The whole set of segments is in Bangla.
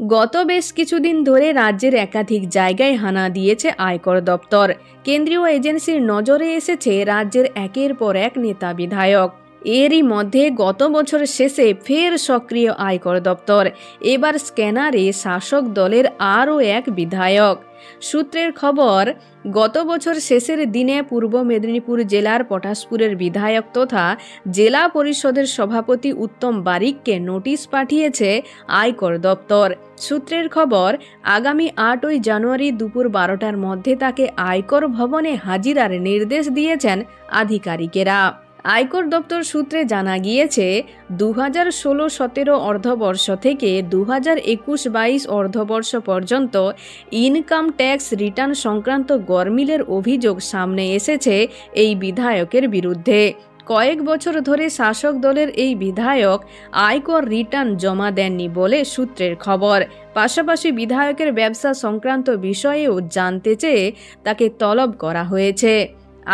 গত বেশ কিছুদিন ধরে রাজ্যের একাধিক জায়গায় হানা দিয়েছে আয়কর দপ্তর। কেন্দ্রীয় এজেন্সির নজরে এসেছে রাজ্যের একের পর এক নেতা বিধায়ক। এরই মধ্যে গত বছর শেষে ফের সক্রিয় আয়কর দপ্তর। এবার স্ক্যানারে শাসক দলের আরও এক বিধায়ক। সূত্রের খবর, গত বছর শেষের দিনে পূর্ব মেদিনীপুর জেলার পটাশপুরের বিধায়ক তথা জেলা পরিষদের সভাপতি উত্তম বারিককে নোটিশ পাঠিয়েছে আয়কর দপ্তর। সূত্রের খবর, আগামী আটই জানুয়ারি দুপুর বারোটার মধ্যে তাকে আয়কর ভবনে হাজিরার নির্দেশ দিয়েছেন আধিকারিকেরা। আয়কর দপ্তর সূত্রে জানা গিয়েছে দু হাজার ষোলো সতেরো অর্ধবর্ষ থেকে দু হাজার একুশ বাইশ অর্ধবর্ষ পর্যন্ত ইনকাম ট্যাক্স রিটার্ন সংক্রান্ত গরমিলের অভিযোগ সামনে এসেছে এই বিধায়কের বিরুদ্ধে। কয়েক বছর ধরে শাসক দলের এই বিধায়ক আয়কর রিটার্ন জমা দেননি বলে সূত্রের খবর। পাশাপাশি বিধায়কের ব্যবসা সংক্রান্ত বিষয়েও জানতে চেয়ে তাকে তলব করা হয়েছে।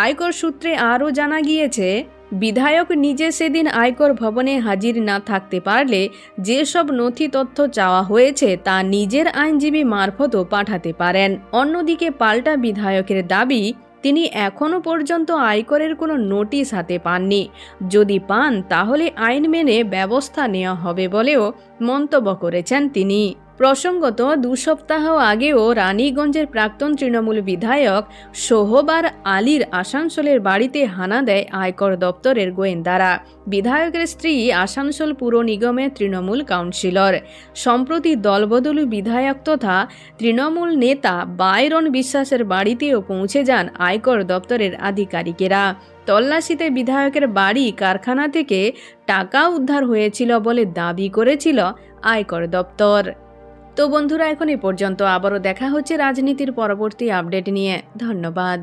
আয়কর সূত্রে আরও জানা গিয়েছে বিধায়ক নিজে সেদিন আয়কর ভবনে হাজির না থাকতে পারলে যেসব নথি তথ্য চাওয়া হয়েছে তা নিজের আইনজীবী মারফতও পাঠাতে পারেন। অন্যদিকে পাল্টা বিধায়কের দাবি, তিনি এখনও পর্যন্ত আয়করের কোনো নোটিশ হাতে পাননি। যদি পান, তাহলে আইন মেনে ব্যবস্থা নেওয়া হবে বলেও মন্তব্য করেছেন তিনি। প্রসঙ্গত, দু সপ্তাহ আগেও রানীগঞ্জের প্রাক্তন তৃণমূল বিধায়ক সোহবার আলীর আসানসোলের বাড়িতে হানা দেয় আয়কর দপ্তরের গোয়েন্দারা। বিধায়কের স্ত্রী আসানসোল পুর নিগমের তৃণমূল কাউন্সিলর। সম্প্রতি দলবদলু বিধায়ক তথা তৃণমূল নেতা বাইরন বিশ্বাসের বাড়িতেও পৌঁছে যান আয়কর দপ্তরের আধিকারিকেরা। তল্লাশিতে বিধায়কের বাড়ি, কারখানা থেকে টাকা উদ্ধার হয়েছিল বলে দাবি করেছিল আয়কর দপ্তর। তো বন্ধুরা এখন এ পর্যন্ত আবারও দেখা হচ্ছে রাজনীতির পরবর্তী আপডেট নিয়ে। ধন্যবাদ।